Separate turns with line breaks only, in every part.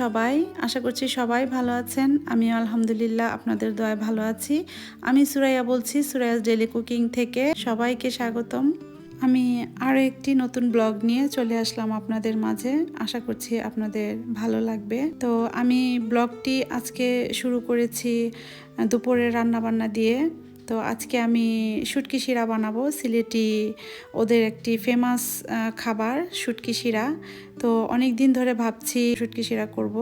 সবাই। আশা করছি সবাই ভালো আছেন। আমি আলহামদুলিল্লাহ আপনাদের দয়ায় ভালো আছি। আমি সুরাইয়া বলছি, সুরাইয়াস ডেলি কুকিং থেকে সবাইকে স্বাগতম। আমি আরও একটি নতুন ব্লগ নিয়ে চলে আসলাম আপনাদের মাঝে। আশা করছি আপনাদের ভালো লাগবে। তো আমি ব্লগটি আজকে শুরু করেছি দুপুরে রান্নাবান্না দিয়ে। তো আজকে আমি শুটকি শিরা বানাবো। সিলেটি ওদের একটি ফেমাস খাবার, শুটকি শিরা। তো অনেক দিন ধরে ভাবছি শুটকি শিরা করব।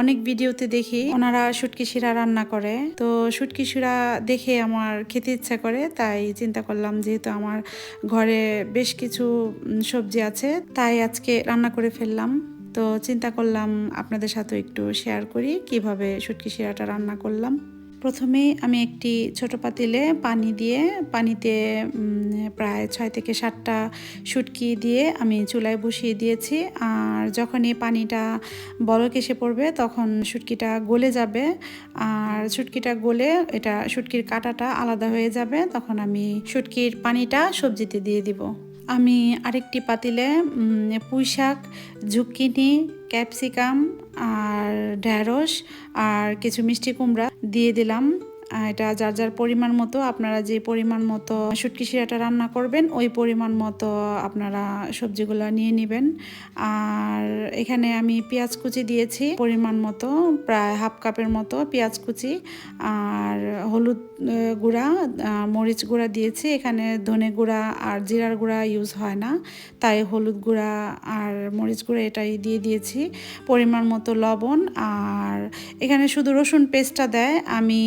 অনেক ভিডিওতে দেখি ওনারা শুটকি শিরা রান্না করে। তো শুটকি শিরা দেখে আমার খেতে ইচ্ছা করে, তাই চিন্তা করলাম যেহেতু আমার ঘরে বেশ কিছু সবজি আছে, তাই আজকে রান্না করে ফেললাম। তো চিন্তা করলাম আপনাদের সাথে একটু শেয়ার করি, কীভাবে শুটকি শিরাটা রান্না করলাম। প্রথমেই আমি একটি ছোট পাতিলে পানি দিয়ে, পানিতে প্রায় ছয় থেকে সাতটা শুটকি দিয়ে আমি চুলায় বসিয়ে দিয়েছি। আর যখন এই পানিটা বলক এসে পড়বে, তখন শুটকিটা গলে যাবে। আর শুটকিটা গলে এটা শুটকির কাঁটাটা আলাদা হয়ে যাবে। তখন আমি শুটকির পানিটা সবজিতে দিয়ে দিব। আমি আরেকটি পাতিলে পুঁই শাক ক্যাপসিকাম আর ঢ্যাঁড়স আর কিছু মিষ্টি কুমড়া দিয়ে দিলাম। এটা যার যার পরিমাণ মতো আপনারা যে পরিমাণ মতো শুটকি শিরাটা রান্না করবেন, ওই পরিমাণ মতো আপনারা সবজিগুলো নিয়ে নেবেন। আর এখানে আমি পেঁয়াজ কুচি দিয়েছি, পরিমাণ মতো, প্রায় হাফ কাপের মতো পেঁয়াজ কুচি। আর হলুদ গুঁড়া মরিচ গুঁড়া দিয়েছি। এখানে ধনে গুঁড়া আর জিরার গুঁড়া ইউজ হয় না, তাই হলুদ গুঁড়া আর মরিচ গুঁড়া এটাই দিয়ে দিয়েছি। পরিমাণ মতো লবণ, আর এখানে শুধু রসুন পেস্টটা দেয়, আমি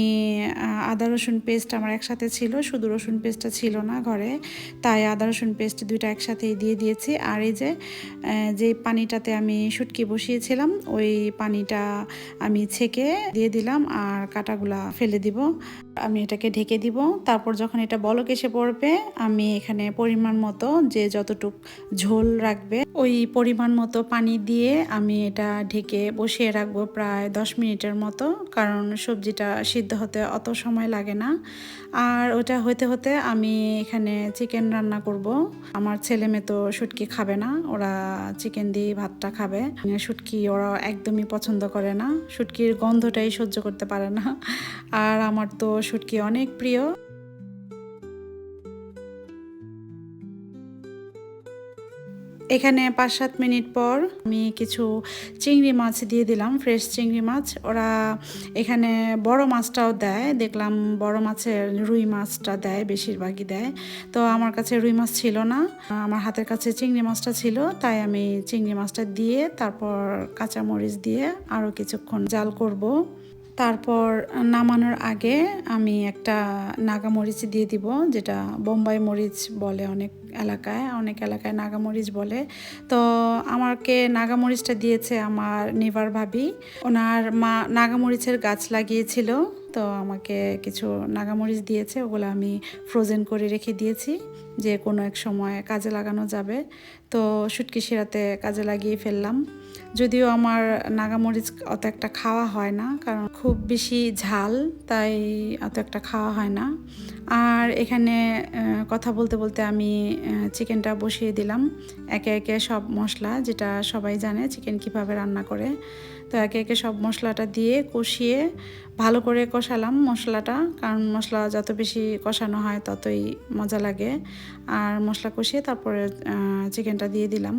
আদা রসুন পেস্ট আমার একসাথে ছিল, শুধু রসুন পেস্টটা ছিল না ঘরে। তাই আদা রসুন পেস্ট দুইটা একসাথেই দিয়ে দিয়েছি। আর এই যে যে পানিটাতে আমি শুটকি বসিয়েছিলাম, ওই পানিটা আমি ছেঁকে দিয়ে দিলাম, আর কাটাগুলা ফেলে দিব। আমি এটাকে ঢেকে দিব। তারপর যখন এটা বলক এসে পড়বে, আমি এখানে পরিমাণ মতো যে যতটুক ঝোল রাখবে, ওই পরিমাণ মতো পানি দিয়ে আমি এটা ঢেকে বসিয়ে রাখব প্রায় দশ মিনিটের মতো। কারণ সবজিটা সিদ্ধ হতে অত সময় লাগে না। আর ওটা হতে হতে আমি এখানে চিকেন রান্না করব। আমার ছেলে মেয়ে তো শুটকি খাবে না, ওরা চিকেন দিয়ে ভাতটা খাবে। শুটকি ওরা একদমই পছন্দ করে না। শুটকির গন্ধটাই সহ্য করতে পারে না। আর আমার তো শুটকি অনেক প্রিয়। এখানে পাঁচ সাত মিনিট পর আমি কিছু চিংড়ি মাছ দিয়ে দিলাম, ফ্রেশ চিংড়ি মাছ। ওরা এখানে বড় মাছটাও দেয়, দেখলাম বড় মাছের রুই মাছটা দেয়, বেশিরভাগই দেয়। তো আমার কাছে রুই মাছ ছিল না, আমার হাতের কাছে চিংড়ি মাছটা ছিল, তাই আমি চিংড়ি মাছটা দিয়ে, তারপর কাঁচামরিচ দিয়ে আরও কিছুক্ষণ জাল করব। তারপর নামানোর আগে আমি একটা নাগা মরিচ দিয়ে দিব, যেটা বোম্বাই মরিচ বলে অনেক এলাকায় অনেক এলাকায় নাগামরিচ বলে। তো আমাকে নাগামরিচটা দিয়েছে আমার নেভার ভাবি। ওনার মা নাগামরিচের গাছ লাগিয়েছিল। তো আমাকে কিছু নাগামরিচ দিয়েছে, ওগুলো আমি ফ্রোজেন করে রেখে দিয়েছি যে কোনো এক সময় কাজে লাগানো যাবে। তো শুটকি শিরাতে কাজে লাগিয়ে ফেললাম। যদিও আমার নাগামরিচ অত একটা খাওয়া হয় না, কারণ খুব বেশি ঝাল, তাই অত একটা খাওয়া হয় না। আর এখানে কথা বলতে বলতে আমি চিকেনটা বসিয়ে দিলাম। একে একে সব মশলা, যেটা সবাই জানে, চিকেন কীভাবে রান্না করে। তো একে একে সব মশলাটা দিয়ে কষিয়ে ভালো করে কষালাম মশলাটা, কারণ মশলা যত বেশি কষানো হয় ততই মজা লাগে। আর মশলা কষিয়ে তারপরে চিকেনটা দিয়ে দিলাম।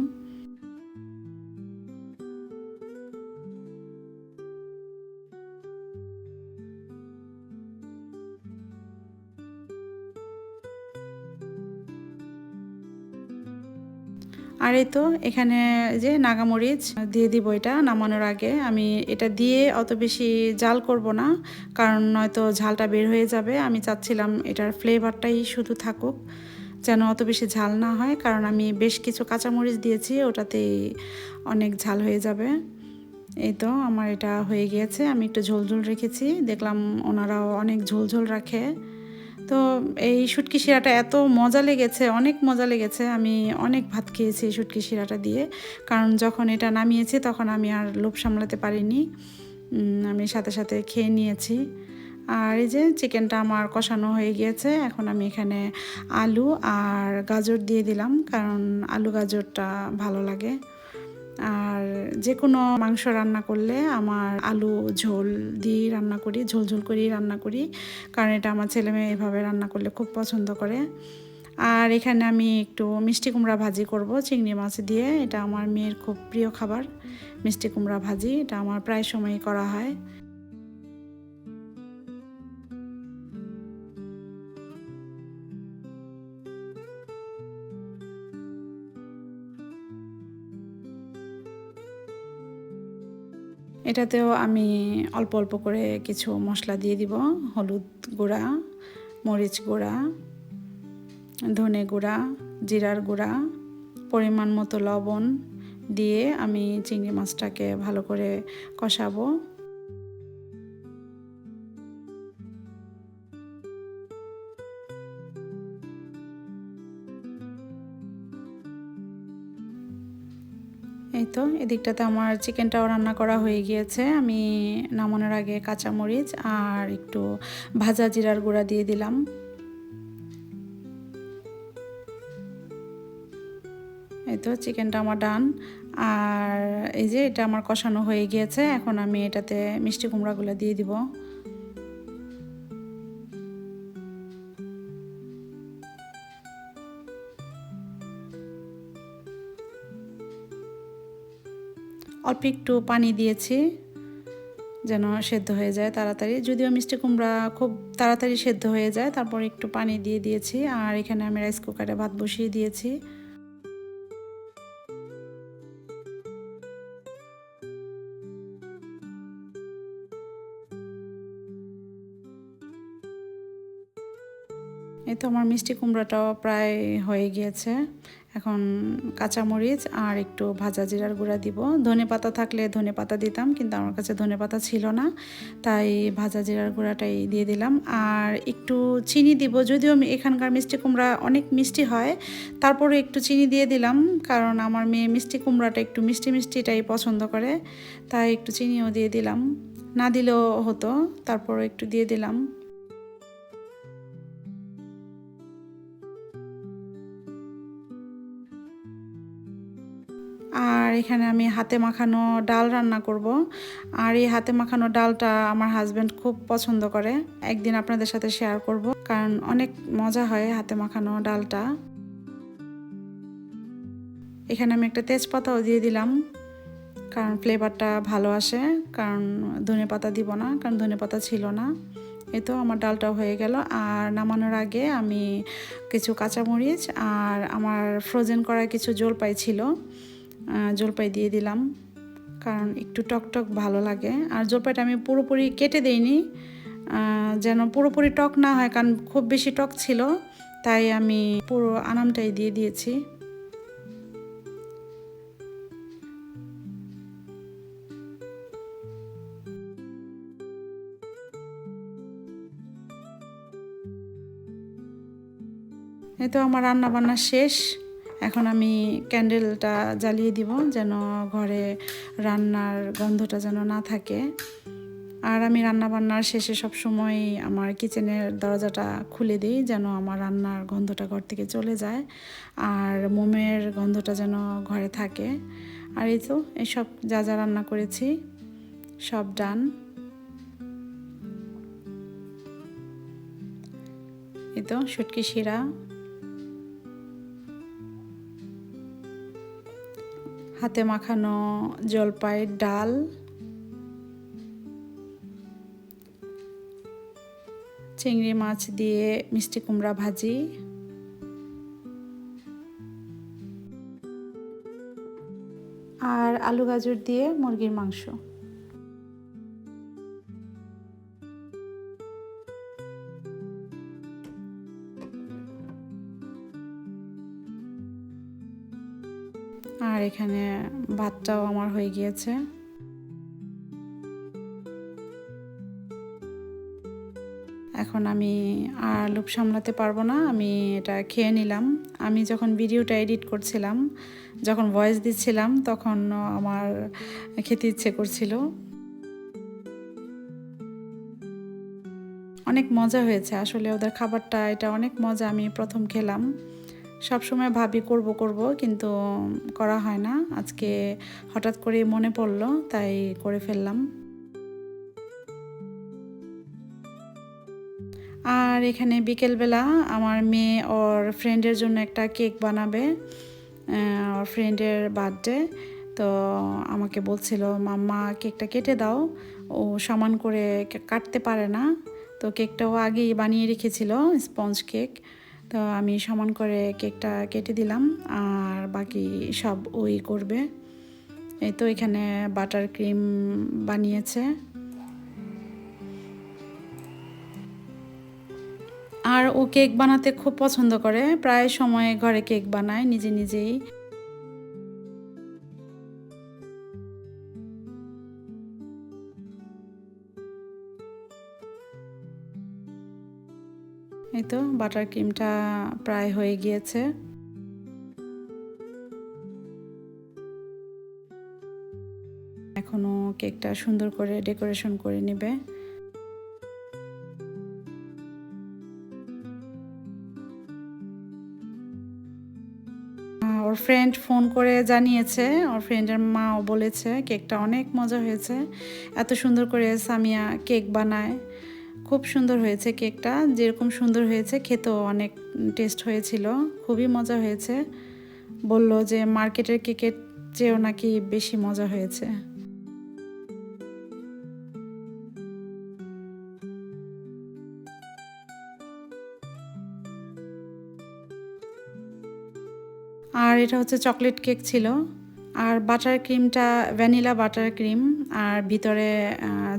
আর এই তো এখানে যে নাগামরিচ, দিয়ে দিব এটা নামানোর আগে। আমি এটা দিয়ে অত বেশি জাল করব না, কারণ নয়তো ঝালটা বের হয়ে যাবে। আমি চাচ্ছিলাম এটার ফ্লেভারটাই শুধু থাকুক, যেন অত বেশি ঝাল না হয়, কারণ আমি বেশ কিছু কাঁচামরিচ দিয়েছি, ওটাতেই অনেক ঝাল হয়ে যাবে। এই তো আমার এটা হয়ে গিয়েছে, আমি একটু ঝোল ঝোল রেখেছি, দেখলাম ওনারাও অনেক ঝোল ঝোল রাখে। তো এই শুটকি শিরাটা এত মজা লেগেছে, অনেক মজা লেগেছে। আমি অনেক ভাত খেয়েছি এই শুটকি শিরাটা দিয়ে। কারণ যখন এটা নামিয়েছি তখন আমি আর লোভ সামলাতে পারিনি। আমি সাথে সাথে খেয়ে নিয়েছি। আর এই যে চিকেনটা আমার কষানো হয়ে গিয়েছে, এখন আমি এখানে আলু আর গাজর দিয়ে দিলাম। কারণ আলু গাজরটা ভালো লাগে। আর যে কোনো মাংস রান্না করলে আমার আলু, ঝোল দিয়ে রান্না করি, ঝোল ঝোল করেই রান্না করি, কারণ এটা আমার ছেলে মেয়ে এভাবে রান্না করলে খুব পছন্দ করে। আর এখানে আমি একটু মিষ্টি কুমড়া ভাজি করব, চিংড়ি মাছ দিয়ে। এটা আমার মেয়ের খুব প্রিয় খাবার, মিষ্টি কুমড়া ভাজি। এটা আমার প্রায় সময়ই করা হয়। এটাতেও আমি অল্প অল্প করে কিছু মশলা দিয়ে দিব। হলুদ গুঁড়া, মরিচ গুঁড়া, ধনে গুঁড়া, জিরার গুঁড়া, পরিমাণ মতো লবণ দিয়ে আমি চিংড়ি মাছটাকে ভালো করে কষাবো। এই তো, এদিকটাতে আমার চিকেনটাও রান্না করা হয়ে গিয়েছে। আমি নামানোর আগে কাঁচামরিচ আর একটু ভাজা জিরার গুঁড়া দিয়ে দিলাম। এই তো, চিকেনটা আমার ডান। আর এই যে, এটা আমার কষানো হয়ে গিয়েছে। এখন আমি এটাতে মিষ্টি কুমড়াগুলো দিয়ে দিব। অল্প একটু পানি দিয়েছি যেন সেদ্ধ হয়ে যায় তাড়াতাড়ি। যদিও মিষ্টি কুমড়া খুব তাড়াতাড়ি সেদ্ধ হয়ে যায়, তারপর একটু পানি দিয়ে দিয়েছি আর এখানে আমি রাইস কুকারে ভাত বসিয়ে দিয়েছি। এই তো আমার মিষ্টি কুমড়াটাও প্রায় হয়ে গিয়েছে। এখন কাঁচামরিচ আর একটু ভাজা জিরার গুঁড়া দিব। ধনে পাতা থাকলে ধনে পাতা দিতাম, কিন্তু আমার কাছে ধনে পাতা ছিল না, তাই ভাজা জিরার গুঁড়াটাই দিয়ে দিলাম। আর একটু চিনি দিব, যদিও এখানকার মিষ্টি কুমড়া অনেক মিষ্টি হয়, তারপরে একটু চিনি দিয়ে দিলাম, কারণ আমার মেয়ে মিষ্টি কুমড়াটা একটু মিষ্টি মিষ্টিটাই পছন্দ করে, তাই একটু চিনিও দিয়ে দিলাম। না দিলেও হতো, তারপরও একটু দিয়ে দিলাম। এখানে আমি হাতে মাখানো ডাল রান্না করব। আর এই হাতে মাখানো ডালটা আমার হাজব্যান্ড খুব পছন্দ করে। একদিন আপনাদের সাথে শেয়ার করব, কারণ অনেক মজা হয় হাতে মাখানো ডালটা। এখানে আমি একটা তেজপাতাও দিয়ে দিলাম, কারণ ফ্লেভারটা ভালো আসে, কারণ ধনে পাতা দিব না, কারণ ধনে পাতা ছিল না। এই তো আমার ডালটাও হয়ে গেল। আর নামানোর আগে আমি কিছু কাঁচামরিচ আর আমার ফ্রোজেন করা কিছু জলপাই ছিল। জলপাই দিয়ে দিলাম, কারণ একটু টক টক ভালো লাগে। আর জলপাইটা আমি পুরোপুরি কেটে দেইনি যেন পুরোপুরি টক না হয়, কারণ খুব বেশি টক ছিল, তাই আমি পুরো আনামটাই দিয়ে দিয়েছি। এই তো আমার রান্না বান্না শেষ। এখন আমি ক্যান্ডেলটা জ্বালিয়ে দিব যেন ঘরে রান্নার গন্ধটা যেন না থাকে। আর আমি রান্না বান্নার শেষে সব সময় আমার কিচেনের দরজাটা খুলে দিই যেন আমার রান্নার গন্ধটা ঘর থেকে চলে যায়। আর মোমের গন্ধটা যেন ঘরে থাকে। আর এই তো এইসব যা যা রান্না করেছি, সব ডান। এই তো শুটকি শিরা। হাতে মাখানো জলপাইয়ের ডাল। চিংড়ি মাছ দিয়ে মিষ্টি কুমড়া ভাজি। আর আলু গাজর দিয়ে মুরগির মাংস। আর এখানে ভাতটাও আমার হয়ে গিয়েছে। এখন আমি আর লোভ সামলাতে পারব না, আমি এটা খেয়ে নিলাম। আমি যখন ভিডিওটা এডিট করছিলাম, যখন ভয়েস দিচ্ছিলাম, তখন আমার খেতে ইচ্ছে করছিল। অনেক মজা হয়েছে, আসলে ওদের খাবারটা, এটা অনেক মজা, আমি প্রথম খেলাম। সবসময় ভাবি করব করব, কিন্তু করা হয় না। আজকে হঠাৎ করে মনে পড়ল, তাই করে ফেললাম। আর এখানে বিকেলবেলা আমার মেয়ে ওর ফ্রেন্ডের জন্য একটা কেক বানাবে ওর ফ্রেন্ডের বার্থডে তো আমাকে বলছিল, মাম্মা, কেকটা কেটে দাও, ও সমান করে কাটতে পারে না। তো কেকটাও আগেই বানিয়ে রেখেছিল স্পঞ্জ কেক তো আমি সমান করে কেকটা কেটে দিলাম, আর বাকি সব ওই করবে। এই তো এখানে বাটার ক্রিম বানিয়েছে। আর ও কেক বানাতে খুব পছন্দ করে, প্রায় সময় ঘরে কেক বানায়, নিজে নিজেই। এই তো, বাটার ক্রিমটা প্রায় হয়ে গিয়েছে। এখনও কেকটা সুন্দর করে ডেকোরেশন করে নেবে। ওর ফ্রেন্ড ফোন করে জানিয়েছে, ওর ফ্রেন্ডের মাও বলেছে, কেকটা অনেক মজা হয়েছে। এত সুন্দর করে সামিয়া কেক বানায়। খুব সুন্দর হয়েছে কেকটা। যেরকম সুন্দর হয়েছে, খেতেও অনেক টেস্ট হয়েছিল, খুবই মজা হয়েছে। বলল যে মার্কেটের কেকের চেয়েও নাকি বেশি মজা হয়েছে। আর এটা হচ্ছে চকলেট কেক ছিল। আর বাটার ক্রিমটা ভ্যানিলা বাটার ক্রিম আর ভিতরে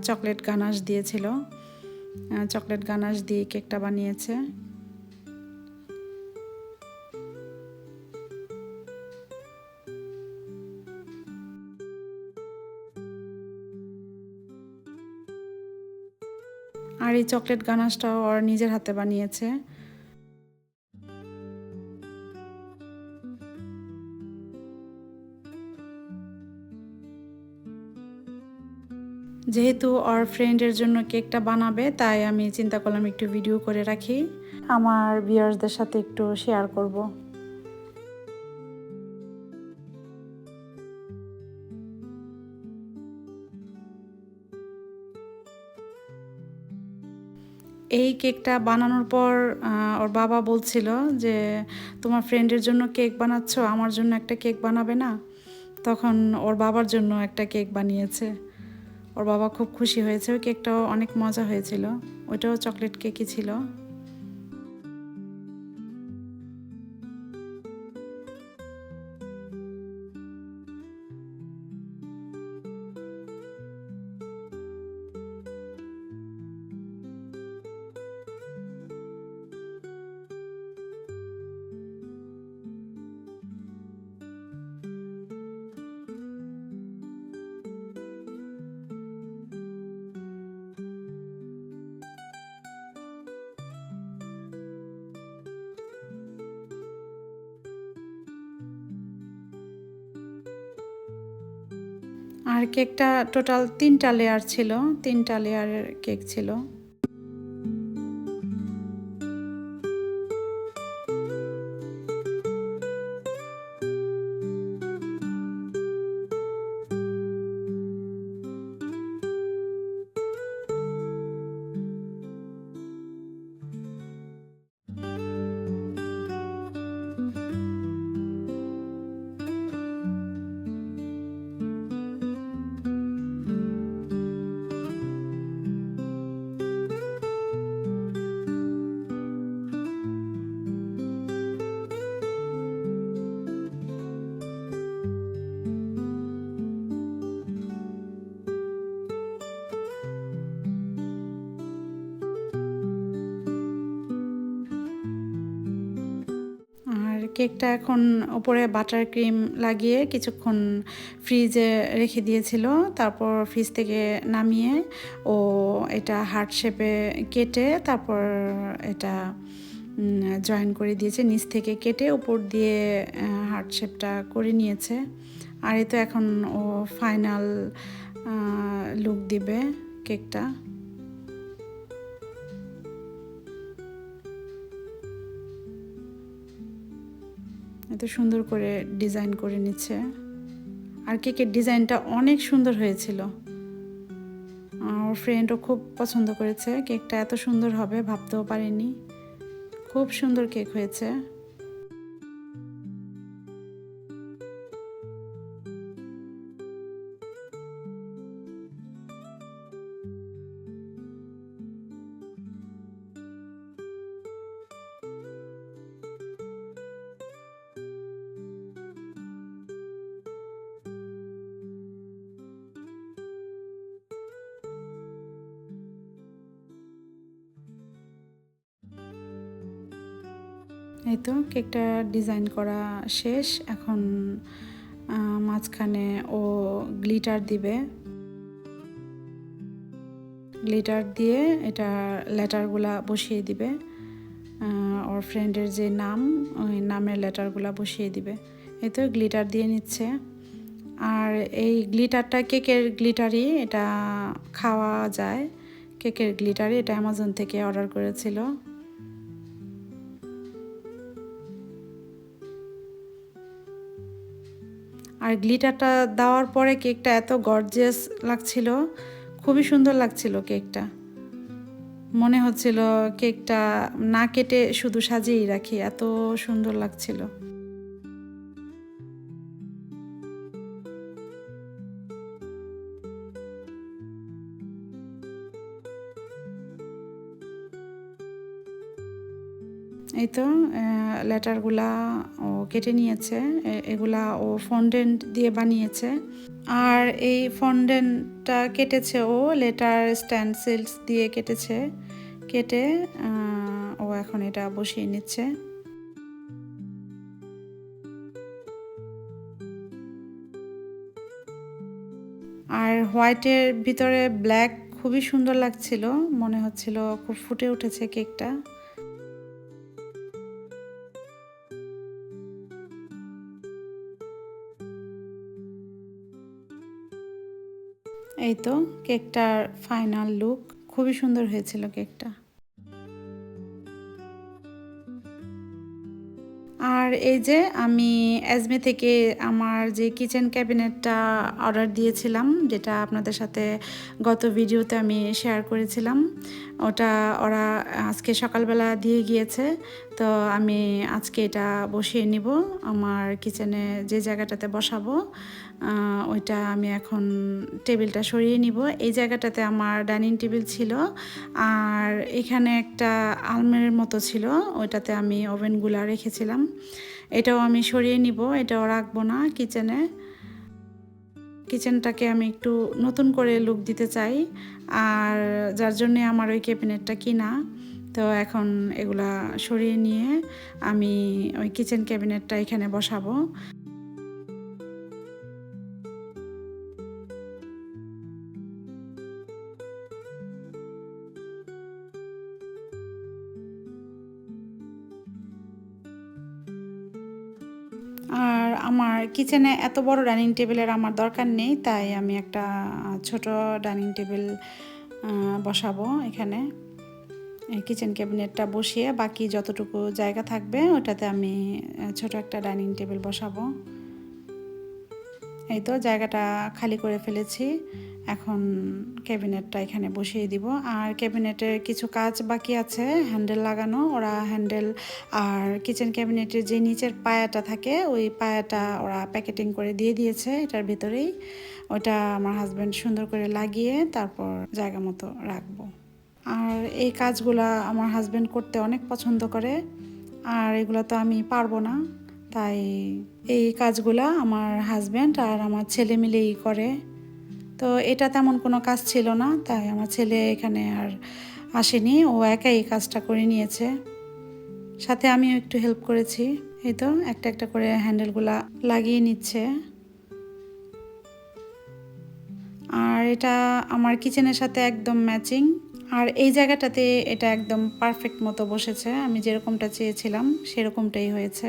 চকলেট গানাশ দিয়েছিল। চকলেট গানাশ দিয়ে কেকটা বানিয়েছে। আর এই চকলেট গানাশটাও ওর নিজের হাতে বানিয়েছে। যেহেতু ওর ফ্রেন্ডের জন্য কেকটা বানাবে, তাই আমি চিন্তা করলাম একটু ভিডিও করে রাখি। আমার ভিউয়ার্সদের সাথে একটু শেয়ার করব। এই কেকটা বানানোর পর ওর বাবা বলছিল যে, তোমার ফ্রেন্ডের জন্য কেক বানাচ্ছ, আমার জন্য একটা কেক বানাবে না? তখন ওর বাবার জন্য একটা কেক বানিয়েছে। ওর বাবা খুব খুশি হয়েছে। ওই কেকটাও অনেক মজা হয়েছিল। ওইটাও চকলেট কেকই ছিল। আর কেকটা টোটাল তিনটা লেয়ার ছিল তিনটা লেয়ারের কেক ছিল। কেকটা এখন ওপরে বাটার ক্রিম লাগিয়ে কিছুক্ষণ ফ্রিজে রেখে দিয়েছিল। তারপর ফ্রিজ থেকে নামিয়ে ও এটা হার্ট শেপে কেটে তারপর এটা জয়েন করে দিয়েছে। নিচ থেকে কেটে উপর দিয়ে হার্ট শেপটা করে নিয়েছে। আর এ তো এখন ও ফাইনাল লুক দিবে কেকটা। এত সুন্দর করে ডিজাইন করে নিচ্ছে। আর কেকের ডিজাইনটা অনেক সুন্দর হয়েছিল। আমার ফ্রেন্ডও খুব পছন্দ করেছে। কেকটা এত সুন্দর হবে, ভাবতেও পারিনি। খুব সুন্দর কেক হয়েছে। এই তো, কেকটা ডিজাইন করা শেষ। এখন মাঝখানে ও গ্লিটার দিবে। গ্লিটার দিয়ে এটা লেটারগুলা বসিয়ে দিবে। ওর ফ্রেন্ডের যে নাম, ওই নামের লেটারগুলা বসিয়ে দিবে। এই তো, গ্লিটার দিয়ে নিচ্ছে। আর এই গ্লিটারটা কেকের গ্লিটারই, এটা খাওয়া যায়। কেকের গ্লিটারই এটা অ্যামাজন থেকে অর্ডার করেছিল। আর গ্লিটারটা দেওয়ার পরে কেকটা এত গর্জিয়াস লাগছিল, খুবই সুন্দর লাগছিল কেকটা। মনে হচ্ছিল কেকটা না কেটে শুধু সাজিয়েই রাখি, এত সুন্দর লাগছিল। এই তো লেটারগুলা ও কেটে নিয়েছে এগুলা ও ফন্ডেন্ট দিয়ে বানিয়েছে। আর এই ফন্ডেন্টটা কেটেছে ও, লেটার স্ট্যান্সিলস দিয়ে কেটেছে। কেটে ও এখন এটা বসিয়ে নিচ্ছে। আর হোয়াইটের ভিতরে ব্ল্যাক খুবই সুন্দর লাগছিল, মনে হচ্ছিল খুব ফুটে উঠেছে কেকটা। এই তো কেকটার ফাইনাল লুক খুবই সুন্দর হয়েছিল কেকটা। আর এই যে আমি অ্যাজমে থেকে আমার যে কিচেন ক্যাবিনেটটা অর্ডার দিয়েছিলাম, যেটা আপনাদের সাথে গত ভিডিওতে আমি শেয়ার করেছিলাম, ওটা ওরা আজকে সকালবেলা দিয়ে গিয়েছে। তো আমি আজকে এটা বসিয়ে নিব। আমার কিচেনে যে জায়গাটাতে বসাবো ওইটা আমি এখন টেবিলটা সরিয়ে নিব। এই জায়গাটাতে আমার ডাইনিং টেবিল ছিল আর এখানে একটা আলমের মতো ছিল, ওইটাতে আমি ওভেনগুলা রেখেছিলাম। এটাও আমি সরিয়ে নিব, এটাও রাখব না কিচেনে। কিচেনটাকে আমি একটু নতুন করে লুক দিতে চাই, আর যার জন্যে আমার ওই ক্যাবিনেটটা কিনা। তো এখন এগুলা সরিয়ে নিয়ে আমি ওই কিচেন ক্যাবিনেটটা এখানে বসাবো। আর আমার কিচেনে এত বড় ডাইনিং টেবিলের আমার দরকার নেই, তাই আমি একটা ছোট ডাইনিং টেবিল বসাবো এখানে। কিচেন ক্যাবিনেটটা বসিয়ে বাকি যতটুকু জায়গা থাকবে, ওটাতে আমি ছোট একটা ডাইনিং টেবিল বসাবো। এই তো জায়গাটা খালি করে ফেলেছি। এখন ক্যাবিনেটটা এখানে বসিয়ে দিব। আর ক্যাবিনেটের কিছু কাজ বাকি আছে হ্যান্ডেল লাগানো। ওরা হ্যান্ডেল আর কিচেন ক্যাবিনেটের যে নিচের পায়াটা থাকে, ওই পায়াটা ওরা প্যাকেটিং করে দিয়ে দিয়েছে এটার ভিতরেই। ওটা আমার হাজব্যান্ড সুন্দর করে লাগিয়ে তারপর জায়গা মতো রাখব। আর এই কাজগুলা আমার হাজব্যান্ড করতে অনেক পছন্দ করে, আর এগুলো তো আমি পারব না। তাই এই কাজগুলা আমার হাজব্যান্ড আর আমার ছেলে মিলেই করে। তো এটা তেমন কোনো কাজ ছিল না, তাই আমার ছেলে এখানে আর আসেনি, ও একাই এই কাজটা করে নিয়েছে। সাথে আমিও একটু হেল্প করেছি, এই তো, একটা একটা করে হ্যান্ডেলগুলা লাগিয়ে নিচ্ছে। আর এটা আমার কিচেনের সাথে একদম ম্যাচিং আর এই জায়গাটাতে এটা একদম পারফেক্ট মতো বসেছে। আমি যেরকমটা চেয়েছিলাম সেরকমটাই হয়েছে।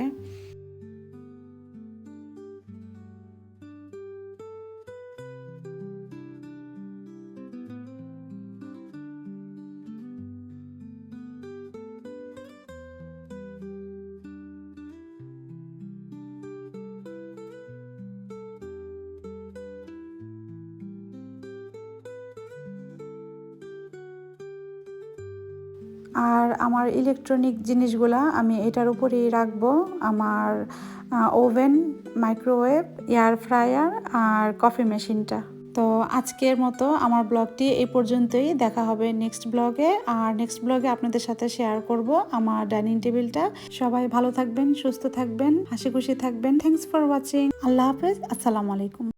আর আমার ইলেকট্রনিক জিনিসগুলা আমি এটার উপরেই রাখব। আমার ওভেন মাইক্রোওয়েভ এয়ার ফ্রায়ার আর কফি মেশিনটা তো আজকের মতো আমার ব্লগটি এই পর্যন্তই। দেখা হবে নেক্সট ব্লগে। আর নেক্সট ব্লগে আপনাদের সাথে শেয়ার করব আমার ডাইনিং টেবিলটা সবাই ভালো থাকবেন, সুস্থ থাকবেন, হাসি খুশি থাকবেন। থ্যাংকস ফর ওয়াচিং আল্লাহ হাফেজ। আসসালামু আলাইকুম।